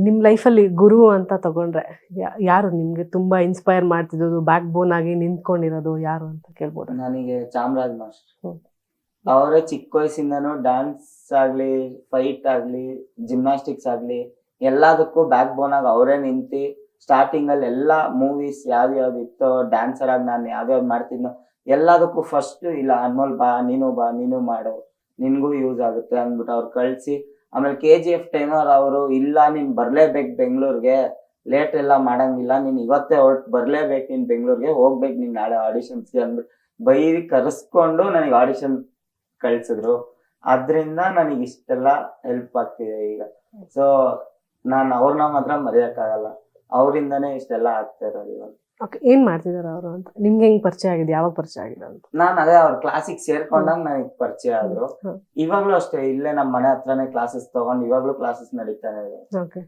ನಿಮ್ಮ ಲೈಫಲ್ಲಿ ಗುರು ಅಂತ ತಗೊಂಡ್ರೆ ಯಾರು ನಿಮಗೆ ತುಂಬಾ ಇನ್ಸ್ಪೈರ್ ಮಾಡ್ತಿದ್ದು ಬ್ಯಾಕ್ ಬೋನ್ ಆಗಿ ನಿಂತ್ಕೊಂಡಿರೋದು ಯಾರು ಅಂತ ಕೇಳ್ಬೋದು ನನಗೆ ಚಾಮರಾಜ್ ಮಾಸ್ಟರ್. ಅವರೇ ಚಿಕ್ಕ ವಯಸ್ಸಿಂದನೂ ಡ್ಯಾನ್ಸ್ ಆಗ್ಲಿ ಫೈಟ್ ಆಗ್ಲಿ ಜಿಮ್ನಾಸ್ಟಿಕ್ಸ್ ಆಗ್ಲಿ ಎಲ್ಲದಕ್ಕೂ ಬ್ಯಾಕ್ ಬೋನ್ ಆಗಿ ಅವರೇ ನಿಂತಿ ಸ್ಟಾರ್ಟಿಂಗ್ ಅಲ್ಲಿ ಎಲ್ಲಾ ಮೂವೀಸ್ ಯಾವ್ದು ಯಾವ್ದು ಇತ್ತೋ ಡ್ಯಾನ್ಸರ್ ಆಗಿ ನಾನು ಯಾವ್ದು ಮಾಡ್ತಿದ್ನೋ ಎಲ್ಲದಕ್ಕೂ ಫಸ್ಟ್ ಇಲ್ಲ ಅನ್ಮೋಲ್ ಬಾ ನೀನು ಬಾ ನೀನು ಮಾಡು ನಿನ್ಗೂ ಯೂಸ್ ಆಗುತ್ತೆ ಅಂದ್ಬಿಟ್ಟು ಅವ್ರು ಕಳ್ಸಿ ಆಮೇಲೆ ಕೆ ಜಿ ಎಫ್ ಟೈಮರ್ ಅವರು, ಇಲ್ಲ, ನೀನ್ ಬರ್ಲೇಬೇಕು ಬೆಂಗಳೂರಿಗೆ ಲೇಟ್ ಎಲ್ಲ ಮಾಡಂಗಿಲ್ಲ, ನೀನ್ ಇವತ್ತೇ ಹೊರಟ್ ಬರ್ಲೇಬೇಕು ನೀನ್ ಬೆಂಗಳೂರಿಗೆ, ಹೋಗ್ಬೇಕು ನೀನ್ ನಾಳೆ ಆಡಿಷನ್ಸ್ಗೆ ಅಂದ್ಬಿಟ್ಟು ಬೈರಿ ಕರೆಸ್ಕೊಂಡು ನನಗೆ ಆಡಿಷನ್ ಕಳ್ಸಿದ್ರು. ಅದ್ರಿಂದ ನನಗೆ ಇಷ್ಟೆಲ್ಲ ಹೆಲ್ಪ್ ಆಗ್ತಿದೆ ಈಗ. ಸೊ ನಾನು ಅವ್ರನ್ನ ಮಾತ್ರ ಮರೆಯಕ್ಕಾಗಲ್ಲ. ಅವರಿಂದನೇ ಇಷ್ಟೆಲ್ಲ ಆಗ್ತಾ ಇರೋದು ಇವಾಗ. ಓಕೆ ಏನ್ ಮಾಡ್ತಿದಾರೆ ಅವರು ಅಂತ? ನಿಮ್ಗೆ ಹೆಂಗ್ ಪರಿಚಯ ಆಗಿದೆ? ಯಾವಾಗ ಪರಿಚಯ ಆಗಿದೆ ಅಂತ? ನಾನು ಅದೇ ಅವ್ರ ಕ್ಲಾಸಿಗೆ ಸೇರ್ಕೊಂಡಾಗ ನನಗೆ ಪರಿಚಯ ಆದ್ರು. ಇವಾಗ್ಲೂ ಅಷ್ಟೇ ಇಲ್ಲೇ ನಮ್ಮ ಮನೆ ಹತ್ರನೇ ಕ್ಲಾಸಸ್ ತಗೊಂಡು ಇವಾಗ್ಲೂ ಕ್ಲಾಸಸ್ ನಡೀತಾನೆ ಇದೆ. ಓಕೆ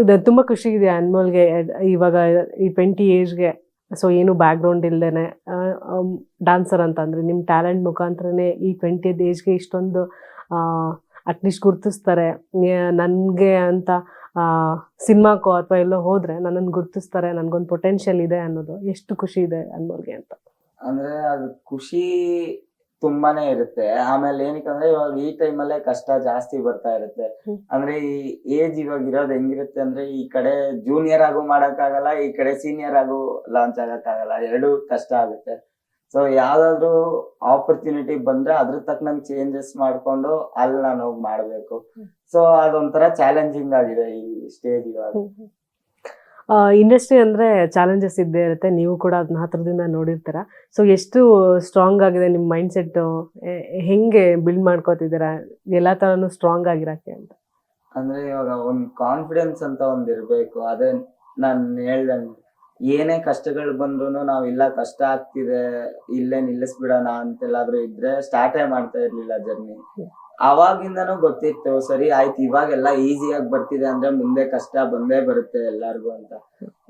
ಇದು ತುಂಬಾ ಖುಷಿ ಇದೆ ಅನ್ಮೋಲ್ಗೆ. ಇವಾಗ ಈ ಟ್ವೆಂಟಿ ಏಜ್ಗೆ ಸೊ ಏನು ಬ್ಯಾಕ್ಗ್ರೌಂಡ್ ಇಲ್ದೇನೆ ಡಾನ್ಸರ್ ಅಂತ ಅಂದ್ರೆ ನಿಮ್ಮ ಟ್ಯಾಲೆಂಟ್ ಮುಖಾಂತರನೇ ಈ ಟ್ವೆಂಟಿ ಏಜ್ಗೆ ಇಷ್ಟೊಂದು ಅಟ್ಲೀಸ್ಟ್ ಗುರ್ತಿಸ್ತಾರೆ. ನನಗೆ ಅಂತ ಸಿನಿಮಾಕ್ಕೋ ಅಥವಾ ಎಲ್ಲೋ ಹೋದ್ರೆ ನನ್ನನ್ನು ಗುರ್ತಿಸ್ತಾರೆ ನನ್ಗೊಂದು ಪೊಟೆನ್ಷಿಯಲ್ ಇದೆ ಅನ್ನೋದು ಎಷ್ಟು ಖುಷಿ ಇದೆ ಅನ್ಮೋಲ್ಗೆ ಅಂತ. ಅಂದ್ರೆ ಅದು ಖುಷಿ ತುಂಬಾನೇ ಇರುತ್ತೆ. ಆಮೇಲೆ ಏನಕ್ಕಂದ್ರೆ ಇವಾಗ ಈ ಟೈಮಲ್ಲೇ ಕಷ್ಟ ಜಾಸ್ತಿ ಬರ್ತಾ ಇರುತ್ತೆ. ಅಂದ್ರೆ ಈ ಏಜ್ ಇವಾಗ ಇರೋದು ಹೆಂಗಿರುತ್ತೆ ಅಂದ್ರೆ ಈ ಕಡೆ ಜೂನಿಯರ್ ಆಗು ಮಾಡಕ್ಕಾಗಲ್ಲ ಈ ಕಡೆ ಸೀನಿಯರ್ ಆಗು ಲಾಂಚ್ ಆಗಕ್ಕಾಗಲ್ಲ ಎರಡು ಕಷ್ಟ ಆಗುತ್ತೆ. ಸೊ ಯಾವ್ದಾದ್ರು ಆಪರ್ಚುನಿಟಿ ಬಂದ್ರೆ ಅದ್ರ ತಕ್ಕನಂಗ್ ಚೇಂಜಸ್ ಮಾಡ್ಕೊಂಡು ಅಲ್ಲಿ ನಾನು ಹೋಗಿ ಮಾಡ್ಬೇಕು. ಸೊ ಅದೊಂಥರ ಚಾಲೆಂಜಿಂಗ್ ಆಗಿದೆ ಈ ಸ್ಟೇಜ್ ಇವಾಗ. ಇಂಡಸ್ಟ್ರಿ ಅಂದ್ರೆ ಚಾಲೆಂಜಸ್ ಇದ್ದೇ ಇರುತ್ತೆ. ನೀವು ಕೂಡ ಅದನ್ನ ಹತ್ರದಿಂದ ನೋಡಿರ್ತೀರ. ಸೊ ಎಷ್ಟು ಸ್ಟ್ರಾಂಗ್ ಆಗಿದೆ ನಿಮ್ಮ ಮೈಂಡ್ ಸೆಟ್ ಹೆಂಗೆ ಬಿಲ್ಡ್ ಮಾಡ್ಕೋತಿದ್ದೀರಾ? ಎಲ್ಲಾ ತರನು ಸ್ಟ್ರಾಂಗ್ ಆಗಿರಕ್ಕೆ ಅಂತ. ಅಂದ್ರೆ ಇವಾಗ ಒಂದ್ ಕಾನ್ಫಿಡೆನ್ಸ್ ಅಂತ ಒಂದ್ ಇರ್ಬೇಕು. ಅದೇ ನಾನು ಹೇಳ್ದಂಗೆ. ಏನೇ ಕಷ್ಟಗಳು ಬಂದ್ರು ನಾವ್ ಇಲ್ಲ ಕಷ್ಟ ಆಗ್ತಿದೆ, ಇಲ್ಲೇ ನಿಲ್ಲಿಸ್ಬಿಡೋಣ ಅಂತೆಲ್ಲಾದ್ರೂ ಇದ್ರೆ ಸ್ಟಾರ್ಟೇ ಮಾಡ್ತಾ ಇರ್ಲಿಲ್ಲ ಜರ್ನಿ ಅವಾಗಿಂದನೂ ಗೊತ್ತಿತ್ತು, ಸರಿ ಆಯ್ತು, ಇವಾಗೆಲ್ಲ ಈಸಿಯಾಗಿ ಬರ್ತಿದೆ ಅಂದ್ರೆ ಮುಂದೆ ಕಷ್ಟ ಬಂದೇ ಬರುತ್ತೆ ಎಲ್ಲಾರ್ಗು ಅಂತ.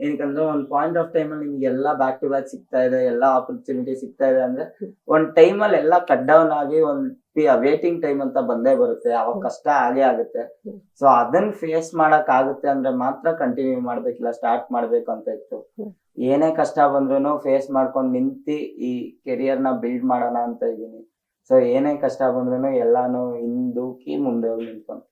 ಏನಕಂದ್ರೆ ಒಂದ್ ಪಾಯಿಂಟ್ ಆಫ್ ಟೈಮ್ ಅಲ್ಲಿ ನಿಮ್ಗೆ ಎಲ್ಲಾ ಬ್ಯಾಕ್ ಟು ಬ್ಯಾಕ್ ಸಿಗ್ತಾ ಇದೆ, ಎಲ್ಲಾ ಆಪರ್ಚುನಿಟಿ ಸಿಗ್ತಾ ಇದೆ ಅಂದ್ರೆ ಒಂದ್ ಟೈಮ್ ಅಲ್ಲಿ ಎಲ್ಲಾ ಕಟ್ ಡೌನ್ ಆಗಿ ಒಂದ್ ವೇಟಿಂಗ್ ಟೈಮ್ ಅಂತ ಬಂದೇ ಬರುತ್ತೆ. ಅವಾಗ ಕಷ್ಟ ಆಗೇ ಆಗುತ್ತೆ. ಸೊ ಅದನ್ನ ಫೇಸ್ ಮಾಡಕ್ ಆಗುತ್ತೆ ಅಂದ್ರೆ ಮಾತ್ರ ಕಂಟಿನ್ಯೂ ಮಾಡ್ಬೇಕಿಲ್ಲ ಸ್ಟಾರ್ಟ್ ಮಾಡ್ಬೇಕು ಅಂತ ಇತ್ತು. ಏನೇ ಕಷ್ಟ ಬಂದ್ರು ಫೇಸ್ ಮಾಡ್ಕೊಂಡು ನಿಂತಿ ಈ ಕೆರಿಯರ್ನ ಬಿಲ್ಡ್ ಮಾಡೋಣ ಅಂತ ಇದೀನಿ ಸೊ ಏನೇ ಕಷ್ಟ ಬಂದ್ರು ಎಲ್ಲಾನು ಹಿಂದೂಕಿ ಮುಂದೆ ಹೋಗಿ ನಿಂತ್ಕೊಂಡು.